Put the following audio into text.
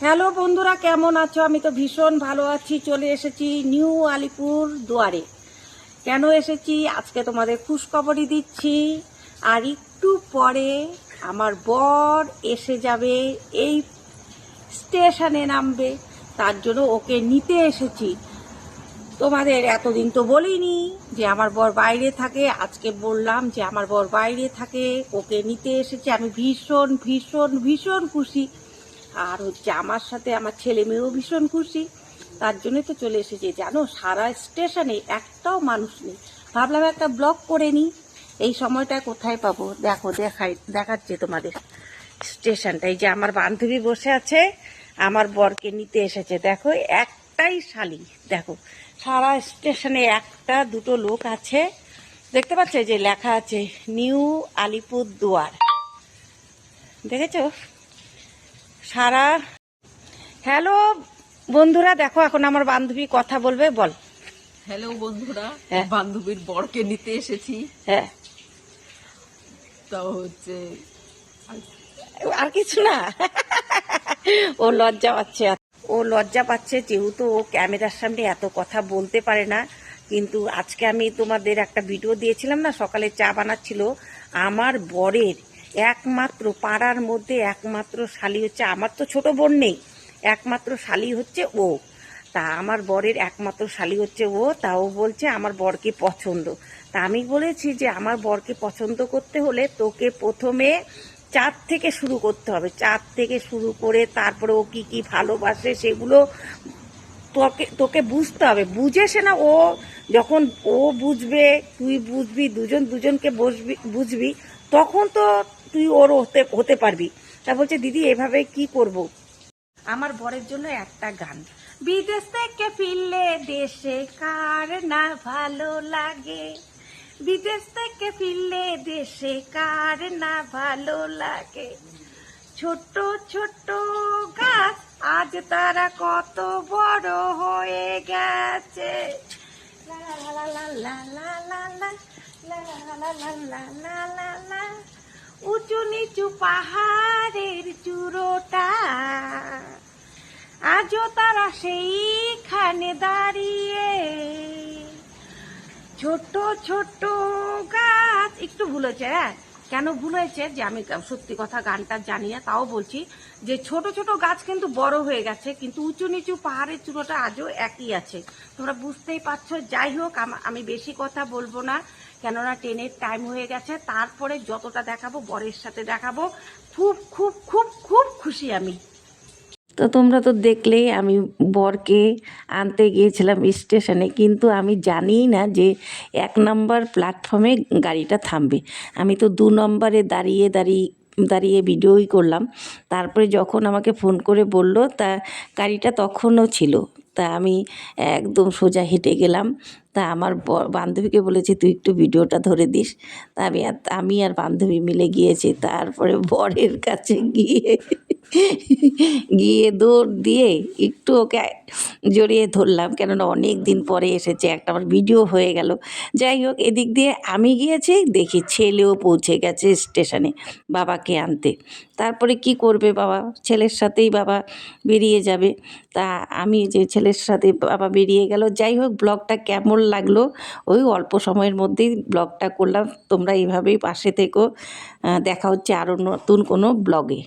Hello বন্ধুরা, কেমন আছো? আমি তো ভীষণ ভালো আছি। চলে এসেছি নিউ আলিপুর দুয়ারে। কেন এসেছি? আজকে তোমাদের খুশখবরই দিচ্ছি। আর একটু পরে আমার বর এসে যাবে, এই স্টেশনে নামবে। তার জন্য ওকে নিতে এসেছি। তোমাদের এতদিন তো বলিনি যে আমার বর বাইরে থাকে। আজকে বললাম যে আমার বর বাইরে থাকে, ওকে নিতে এসেছে। আমি ভীষণ ভীষণ ভীষণ খুশি। আর হচ্ছে আমার সাথে আমার ছেলে মেয়েও ভীষণ খুশি। তার জন্যই তো চলে এসেছে। জানো, সারা স্টেশনে একটাও মানুষ নেই। ভাবলাম একটা ব্লগ করে নিই। এই সময়টা কোথায় পাবো? দেখো, দেখাই, দেখাচ্ছে তোমাদের স্টেশনটা। এই যে আমার বান্ধবী বসে আছে, আমার বরকে নিতে এসেছে। দেখো, একটাই শালি। দেখো, সারা স্টেশনে একটা, দুটো লোক আছে। দেখতে পাচ্ছে যে লেখা আছে, নিউ আলিপুর দুয়ার দেখেছ? সারা। হ্যালো বন্ধুরা দেখো এখন আমার বান্ধবী কথা বলবে বল। হ্যালো বন্ধুরা হ্যাঁ। বান্ধবীর বরকে নিতে এসেছি। হ্যাঁ। তো হচ্ছে আর কিছু না। ও লজ্জা পাচ্ছে। ও লজ্জা পাচ্ছে যেহেতু ও ক্যামেরার সামনে এত কথা বলতে পারে না কিন্তু আজকে আমি তোমাদের একটা ভিডিও দিয়েছিলাম না সকালে চা বানাচ্ছিল। আমার বরের একমাত্র পাড়ার মধ্যে একমাত্র শালি হচ্ছে আমার তো ছোট বোন নেই, একমাত্র শালি হচ্ছে ও। তা আমার বরের একমাত্র শালি হচ্ছে ও তাও বলছে আমার বরকে পছন্দ। তা আমি বলেছি যে আমার বরকে পছন্দ করতে হলে তোকে প্রথমে চাঁদ থেকে শুরু করতে হবে। চাঁদ থেকে শুরু করে তারপরে ও কি কি ভালোবাসে সেগুলো তোকে তোকে বুঝতে হবে। বুঝে সে না ও যখন ও বুঝবে, তুই বুঝবি, দুজন দুজনকে বসবি, বুঝবি, তখন তো তুই ওর হতে হতে পারবি তা বলছে দিদি এভাবে কি করব আমার বরের জন্য একটা গান বিদেশ থেকে ফিরলে দেশে কার না ভালো লাগে বিদেশ থেকে ফিরলে দেশে কার না ভালো লাগে ছোট ছোট গাছ আজ তারা কত বড় হয়ে গেছে লা লা লা লা লা উঁচু নিচু পাহাড়ের চূড়োটা। আজও তারা সেইখানে দাঁড়িয়ে। ছোট ছোট গাছ। একটু ভুল হয়েছে হ্যাঁ? কেন ভুল হয়েছে? যে আমি সত্যি কথা গানটা জানি না, তাও বলছি যে ছোট ছোট গাছ কিন্তু বড় হয়ে গেছে, কিন্তু উঁচু নিচু পাহাড়ের চূড়োটা আজও একই আছে। তোমরা বুঝতেই পারছ? যাই হোক আমি বেশি কথা বলব না। কেননা ট্রেনের টাইম হয়ে গেছে, তারপরে যতটা দেখাবো, বরের সাথে দেখাবো, খুব খুব খুব খুব খুশি আমি। তো তোমরা তো দেখলেই আমি বরকে আনতে গিয়েছিলাম স্টেশনে, কিন্তু আমি জানিই না যে এক নম্বর প্ল্যাটফর্মে গাড়িটা থামবে। আমি তো দু নম্বরে দাঁড়িয়ে দাঁড়িয়ে দাঁড়িয়ে ভিডিওই করলাম। তারপরে যখন আমাকে ফোন করে বলল, তা গাড়িটা তখনও ছিল। তা আমি একদম সোজা হেঁটে গেলাম। তা আমার বান্ধবীকে বলেছি, তুই একটু ভিডিওটা ধরে দিস। তা আমি আর আমি আর বান্ধবী মিলে গিয়েছি। তারপরে বরের কাছে গিয়ে গিয়ে দৌড় দিয়ে একটু ওকে জড়িয়ে ধরলাম। কেননা অনেক দিন পরে এসেছে, একটা আমার ভিডিও হয়ে গেল। যাই হোক, এদিক দিয়ে আমি গিয়েছি, দেখি ছেলেও পৌঁছে গেছে স্টেশনে বাবাকে আনতে। তারপরে কি করবে বাবা? ছেলের সাথেই বাবা বেরিয়ে যাবে। তা আমি যে ছেলের সাথে বাবা বেরিয়ে গেল। যাই হোক, ব্লগটা কেমন লাগল? ওই অল্প সময়ের মধ্যেই ব্লগটা করলাম। তোমরা এইভাবেই পাশে থেকো। দেখা হচ্ছে আরও নতুন কোনো ব্লগে।